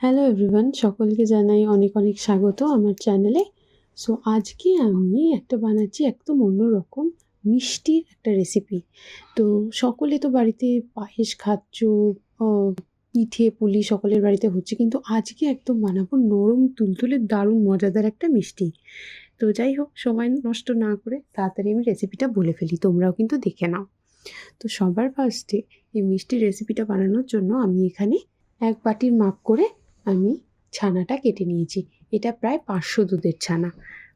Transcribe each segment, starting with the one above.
Hello everyone সকলকে জানাই অনেক অনেক স্বাগত আমার চ্যানেলে সো আজকে আমি একটা বানাচ্ছি একদম অন্যরকম মিষ্টির একটা রেসিপি তো, সকলে তো বাড়িতে পায়েস খাচ্ছ পিঠে, পুলি সকলের বাড়িতে হচ্ছে, কিন্তু আজকে একদম বানাবো নরম, তুলতুলে, দারুণ, মজাদার একটা মিষ্টি। তো, যাই হোক, সময় নষ্ট না করে তাড়াতাড়ি আমি রেসিপিটা বলে ফেলি, তোমরাও কিন্তু দেখে নাও। তো, সবার ফার্স্টে এই মিষ্টির রেসিপিটা বানানোর জন্য আমি এখানে এক বাটির মাপ করে আমি ছানাটা কেটে নিয়েছি। এটা প্রায় পাঁচশো দুধের ছানা।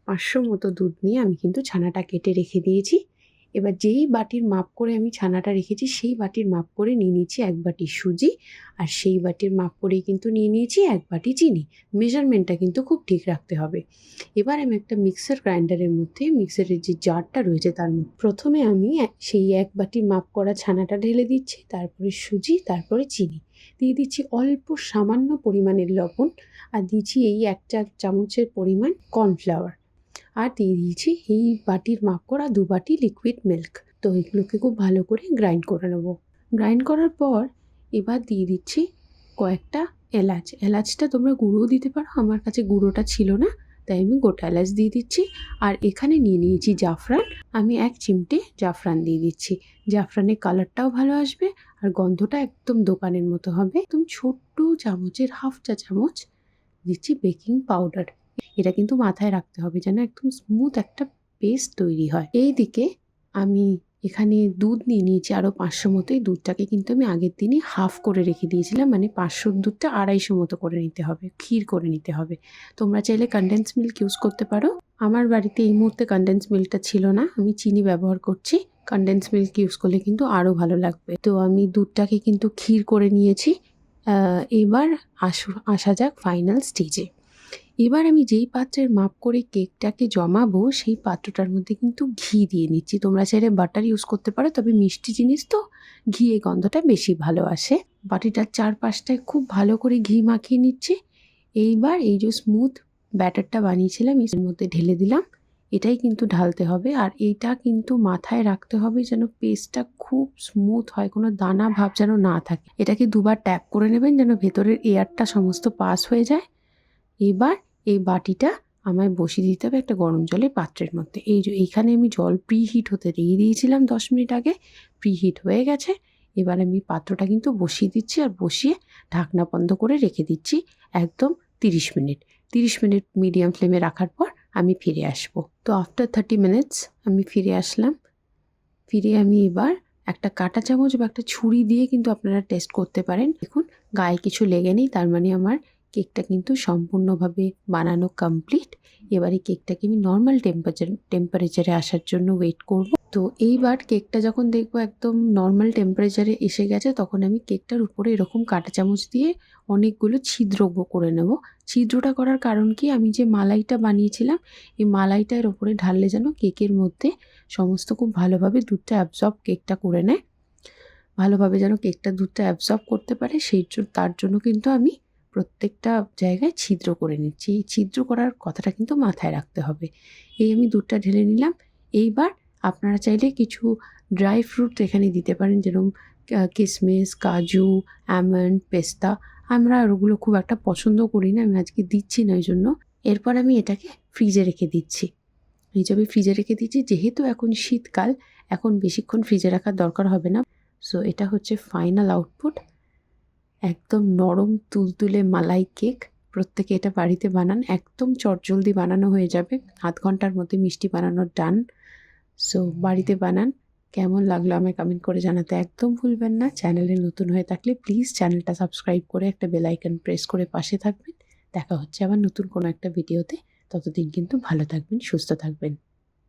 পাঁচশো মতো দুধ নিয়ে আমি কিন্তু ছানাটা কেটে রেখে দিয়েছি। এবার যেই বাটির মাপ করে আমি ছানাটা রেখেছি, সেই বাটির মাপ করে নিয়ে নিয়েছি এক বাটি সুজি আর সেই বাটির মাপ করেই কিন্তু নিয়ে নিয়েছি এক বাটি চিনি। মেজারমেন্টটা কিন্তু খুব ঠিক রাখতে হবে। এবার আমি একটা মিক্সার গ্রাইন্ডারের মধ্যে, মিক্সারের যে জারটা রয়েছে তার মধ্যে প্রথমে আমি সেই এক বাটির মাপ করা ছানাটা ঢেলে দিচ্ছি, তারপরে সুজি, তারপরে চিনি। দিয়ে দিচ্ছি অল্প সামান্য পরিমাণের লবণ আর দিচ্ছি এই এক চামচের পরিমাণ কর্নফ্লাওয়ার। আর দিয়ে দিয়েছি এই বাটির মাপ করা দু বাটি লিকুইড মিল্ক তো এগুলোকে খুব ভালো করে গ্রাইন্ড করে নেব। গ্রাইন্ড করার পর এবার দিয়ে দিচ্ছি কয়েকটা এলাচ। এলাচটা তোমরা গুঁড়োও দিতে পারো, আমার কাছে গুঁড়োটা ছিল না, তাই আমি গোটা এলাচ দিয়ে দিচ্ছি। আর এখানে নিয়ে নিয়েছি জাফরান, আমি এক চিমটে জাফরান দিয়ে দিচ্ছি। জাফরানের কালারটাও ভালো আসবে আর গন্ধটা একদম দোকানের মতো হবে। একদম ছোট্ট চামচের, হাফ চা চামচ দিচ্ছি বেকিং পাউডার। এটা কিন্তু মাথায় রাখতে হবে যেন একদম স্মুথ একটা পেস্ট তৈরি হয়। এই দিকে আমি এখানে দুধ নিয়ে নিয়েছি আরও পাঁচশো মতো এই দুধটাকে কিন্তু আমি আগের দিনই হাফ করে রেখে দিয়েছিলাম মানে পাঁচশোর দুধটা আড়াইশো মতো করে নিতে হবে, ক্ষীর করে নিতে হবে। তোমরা চাইলে কন্ডেন্স মিল্ক ইউজ করতে পারো। আমার বাড়িতে এই মুহূর্তে কন্ডেন্স মিল্কটা ছিল না, আমি চিনি ব্যবহার করছি। কন্ডেন্স মিল্ক ইউজ করলে কিন্তু আরও ভালো লাগবে। তো আমি দুধটাকে কিন্তু ক্ষীর করে নিয়েছি। এবার আসা যাক ফাইনাল স্টেজে এবার আমি যেই পাত্রের মাপ করে কেকটাকে জমাবো, সেই পাত্রটার মধ্যে কিন্তু ঘি দিয়ে নিচ্ছি। তোমরা চাইলে বাটার ইউজ করতে পারো, তবে মিষ্টি জিনিস তো ঘিয়ে গন্ধটা বেশি ভালো আসে। বাটিটার চারপাশটায় খুব ভালো করে ঘি মাখিয়ে নিচ্ছি। এইবার এই যে স্মুথ ব্যাটারটা বানিয়েছিলাম, এর মধ্যে ঢেলে দিলাম। এটাই কিন্তু ঢালতে হবে আর এইটা কিন্তু মাথায় রাখতে হবে যেন পেস্টটা খুব স্মুথ হয়, কোনো দানা ভাব যেন না থাকে। এটাকে দুবার ট্যাপ করে নেবেন যেন ভেতরের এয়ারটা সমস্ত পাস হয়ে যায়। এবার এই বাটিটা আমায় বসিয়ে দিতে হবে একটা গরম জলের পাত্রের মধ্যে। এই যে এইখানে আমি জল প্রিহিট হতে দিয়ে দিয়েছিলাম দশ মিনিট আগে প্রিহিট হয়ে গেছে। এবার আমি পাত্রটা কিন্তু বসিয়ে দিচ্ছি আর বসিয়ে ঢাকনা বন্ধ করে রেখে দিচ্ছি একদম তিরিশ মিনিট। তিরিশ মিনিট মিডিয়াম ফ্লেমে রাখার পর আমি ফিরে আসব। তো আফটার থার্টি মিনিটস আমি ফিরে আসলাম। ফিরে আমি এবার একটা কাঁটা চামচ বা একটা ছুরি দিয়ে কিন্তু আপনারা টেস্ট করতে পারেন। দেখুন, গায়ে কিছু লেগে নেই, তার মানে আমার কেকটা কিন্তু সম্পূর্ণভাবে বানানো কমপ্লিট এবারে কেকটাকে আমি নর্মাল টেম্পারেচার টেম্পারেচারে আসার জন্য ওয়েট করব। তো এইবার কেকটা যখন দেখব একদম নর্মাল টেম্পারেচারে এসে গেছে, তখন আমি কেকটার উপরে এরকম কাঁটা চামচ দিয়ে অনেকগুলো ছিদ্র করে নেব। ছিদ্রটা করার কারণ কি? আমি যে মালাইটা বানিয়েছিলাম, এই মালাইটার ওপরে ঢাললে যেন কেকের মধ্যে সমস্ত খুব ভালোভাবে দুধটা অ্যাবজর্ব কেকটা করে নেয়। ভালোভাবে যেন কেকটা দুধটা অ্যাবজর্ব করতে পারে, সেই তার জন্য কিন্তু আমি প্রত্যেকটা জায়গায় ছিদ্র করে নিচ্ছি। এই ছিদ্র করার কথাটা কিন্তু মাথায় রাখতে হবে। এই আমি দুধটা ঢেলে নিলাম। এইবার আপনারা চাইলে কিছু ড্রাই ফ্রুট এখানে দিতে পারেন, যেরকম কিশমিশ কাজু অ্যামন্ড পেস্তা। আমরা ওগুলো খুব একটা পছন্দ করি না, আমি আজকে দিচ্ছি না ওই জন্য এরপর আমি এটাকে ফ্রিজে রেখে দিচ্ছি। এই যে আমি ফ্রিজে রেখে দিচ্ছি যেহেতু এখন শীতকাল, এখন বেশিক্ষণ ফ্রিজে রাখার দরকার হবে না। সো এটা হচ্ছে ফাইনাল আউটপুট। একদম নরম তুলতুলে মালাই কেক। প্রত্যেকে এটা বাড়িতে বানান। একদম চটজলদি বানানো হয়ে যাবে। আধ ঘণ্টার মধ্যে মিষ্টি বানানোর ডান। সো বাড়িতে বানান। কেমন লাগল আমায় কমেন্ট করে জানাতে একদম ভুলবেন না। চ্যানেলে নতুন হয়ে থাকলে প্লিজ চ্যানেলটা সাবস্ক্রাইব করে একটা বেল আইকন প্রেস করে পাশে থাকবেন। দেখা হচ্ছে আবার নতুন কোনো একটা ভিডিওতে ততদিন কিন্তু ভালো থাকবেন, সুস্থ থাকবেন।